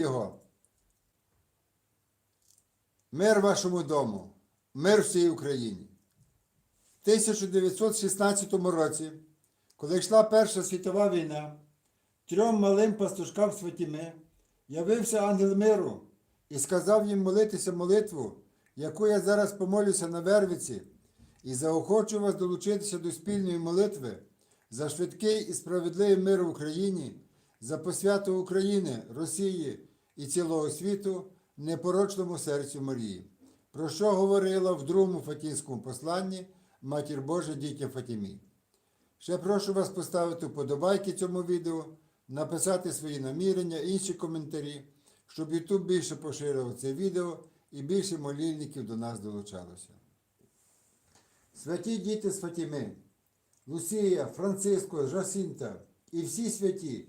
його. Мир вашому дому, мир всій Україні. В 1916 році, коли йшла Перша світова війна, трьом малим пастушкам Святіми явився ангел миру і сказав їм молитися молитву, яку я зараз помолюся на Вервиці, і заохочу вас долучитися до спільної молитви за швидкий і справедливий мир в Україні, за посвяту України, Росії і цілого світу непорочному серцю Марії, про що говорила в другому Фатінському посланні Матір Божа дітям Фатімі. Ще прошу вас поставити вподобайки цьому відео, написати свої намірення, інші коментарі, щоб YouTube більше поширював це відео і більше молільників до нас долучалося. Святі діти з Фатіми, Лусія, Франциско, Жасінта і всі святі,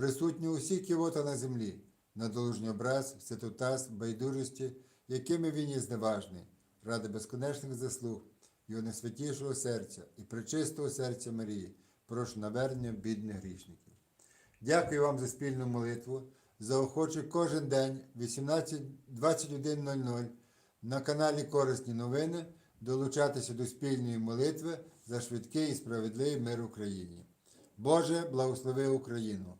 присутні усі ківота на землі, на долужній образ, святотаз, байдужості, якими він є зневажний, ради безконечних заслуг, його найсвятішого серця і пречистого серця Марії, прошу навернення бідних грішників. Дякую вам за спільну молитву. Заохочу кожен день 18 21.00 на каналі Корисні новини долучатися до спільної молитви за швидкий і справедливий мир Україні. Боже, благослови Україну!